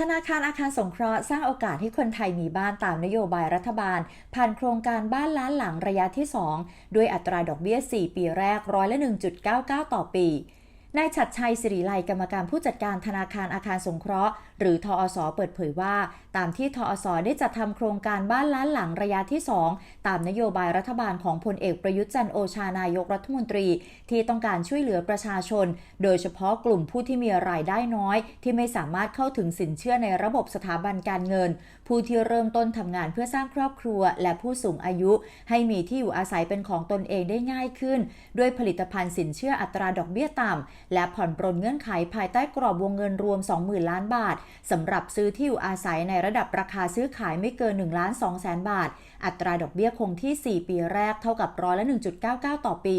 ธนาคารอาคารสงเคราะห์สร้างโอกาสให้คนไทยมีบ้านตามนโยบายรัฐบาล ผ่านโครงการบ้านล้านหลังระยะที่ 2 ด้วยอัตราดอกเบี้ย 4 ปีแรกร้อยละ 1.99 ต่อปี นายฉัดชัยสิริไลกรรมการผู้จัดการธนาคารอาคารสงเคราะห์ หรือทอสเปิดเผยว่า ตามที่ทอสได้จัดทำโครงการบ้านล้านหลังระยะที่ 2 ตามนโยบายรัฐบาลของพลเอกประยุทธ์จันโอชานายกรัฐมนตรี ที่ต้องการช่วยเหลือประชาชน โดยเฉพาะกลุ่มผู้ที่มีรายได้น้อย ที่ไม่สามารถเข้าถึงสินเชื่อในระบบสถาบันการเงิน ผู้ที่เริ่มต้นทำงานเพื่อสร้างครอบครัว และผู้สูงอายุ ให้มีที่อยู่อาศัยเป็นของตนเองได้ง่ายขึ้น ด้วยผลิตภัณฑ์สินเชื่ออัตราดอกเบี้ยต่ำและผ่อนปรนเงื่อนไขภายใต้กรอบวงเงินรวม 20,000 ล้านบาทสำหรับซื้อที่อยู่อาศัยในระดับราคาซื้อขายไม่เกิน1ล้าน2แสนบาท อัตราดอกเบี้ยคงที่ 4 ปีแรกเท่ากับร้อยละ 1.99 ต่อปี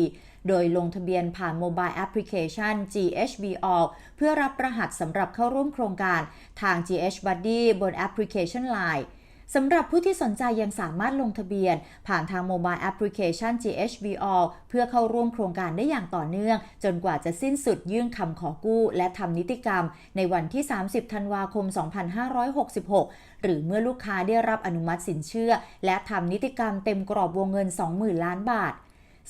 โดยลงทะเบียนผ่านโมบายแอปพลิเคชัน GHB All เพื่อรับรหัสสำหรับเข้าร่วมโครงการทาง GH Buddy บนแอปพลิเคชัน Line สำหรับผู้ที่สนใจยังสามารถลงทะเบียน ผ่านทางโมบายแอปพลิเคชัน GHB All เพื่อเข้าร่วมโครงการได้อย่างต่อเนื่อง จนกว่าจะสิ้นสุดยื่นคำขอกู้ และทำนิติกรรม ในวันที่ 30 ธันวาคม 2566 หรือเมื่อลูกค้าได้รับอนุมัติสินเชื่อ และทำนิติกรรมเต็มกรอบวงเงิน 20,000 ล้านบาท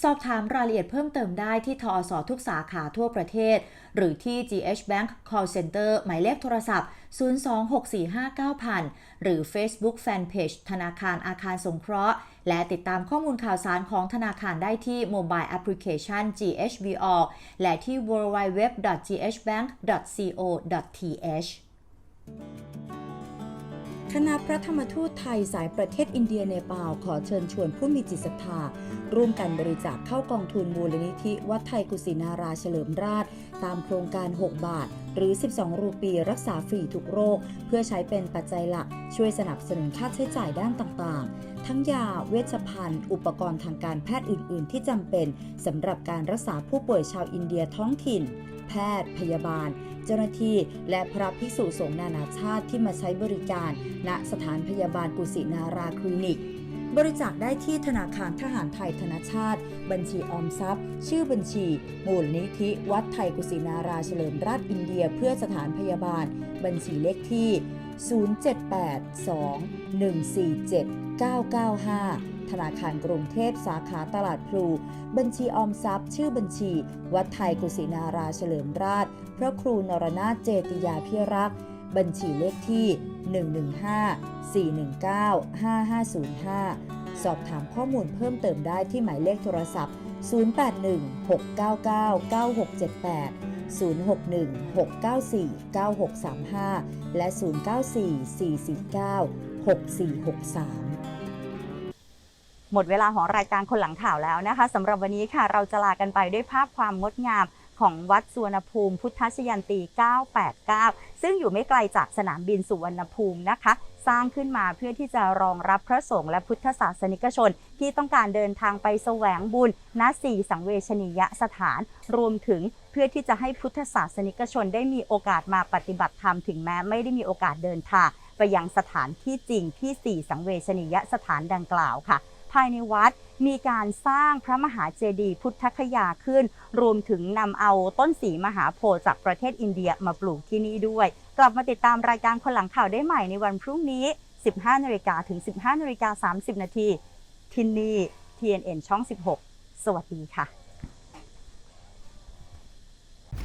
สอบถามรายละเอียดเพิ่มเติมได้ที่ทอสทุกสาขาทั่วประเทศ หรือที่ GH Bank Call Center หมายเลขโทรศัพท์ 026459000 หรือ Facebook Fanpage ธนาคารอาคารสงเคราะห์ และติดตามข้อมูลข่าวสารของธนาคารได้ที่ Mobile Application GHBO และที่ www.ghbank.co.th คณะพระธรรมทูตไทยสายประเทศอินเดียเนปาลขอเชิญชวนผู้มีจิตศรัทธา ร่วมกันบริจาคเข้ากองทุนมูลนิธิ วัดไทยกุศินาราเฉลิมราช ตามโครงการ 6 บาท หรือ 12 รูปีรักษาฟรีทุกโรค เพื่อใช้เป็นปัจจัยหลักช่วยสนับสนุนค่าใช้จ่ายด้านต่างๆ ทั้งยาเวชภัณฑ์ อุปกรณ์ทางการแพทย์อื่น ๆ ที่จำเป็นสำหรับการรักษาผู้ป่วยชาวอินเดียท้องถิ่น แพทย์ พยาบาล เจ้าหน้าที่และพระภิกษุสงฆ์นานาชาติที่มาใช้บริการ ณสถานพยาบาลกุสินาราคลินิก บริจาคได้ที่ธนาคารทหารไทยธนชาติ บัญชีออมทรัพย์ ชื่อบัญชีมูลนิธิวัดไทยกุสินาราเฉลิมราชอินเดีย เพื่อสถานพยาบาล บัญชีเลขที่ 0782-147-995 ธนาคารกรุงเทพสาขาตลาดพลู บัญชีออมทรัพย์ ชื่อบัญชี วัดไทยกุสินาราเฉลิมราช พระครูนรนาถเจติยาพิรักษ์บัญชีเลขที่ 115 419 5505 สอบถามข้อมูลเพิ่มเติมได้ที่หมายเลขโทรศัพท์ 081 699 9678 061 694 9635 และ 094 449 6463 หมดเวลาของรายการคนหลังข่าวแล้วนะคะสำหรับวันนี้ค่ะเราจะลากันไปด้วยภาพความงดงามของวัดสุวรรณภูมิพุทธชยันตี 989 ซึ่งอยู่ไม่ไกลจากสนามบินสุวรรณภูมินะคะ สร้างขึ้นมาเพื่อที่จะรองรับพระสงฆ์และพุทธศาสนิกชน ที่ต้องการเดินทางไปแสวงบุญณสี่สังเวชนียสถาน รวมถึงเพื่อที่จะให้พุทธศาสนิกชนได้มีโอกาสมาปฏิบัติธรรมถึงแม้ไม่ได้มีโอกาสเดินทางไปยังสถานที่จริงที่ 4 สังเวชนียสถานดังกล่าวค่ะ ภายในวัดมีการสร้างพระมหาเจดีย์พุทธคยาขึ้น รวมถึงนำเอาต้นสีมหาโพธิ์จากประเทศอินเดียมาปลูกที่นี่ด้วย กลับมาติดตามรายการคนหลังข่าวได้ใหม่ในวันพรุ่งนี้ 15นาฬิกาถึง 15นาฬิกา30 นาทีที่นี่ TNN ช่อง 16 สวัสดีค่ะ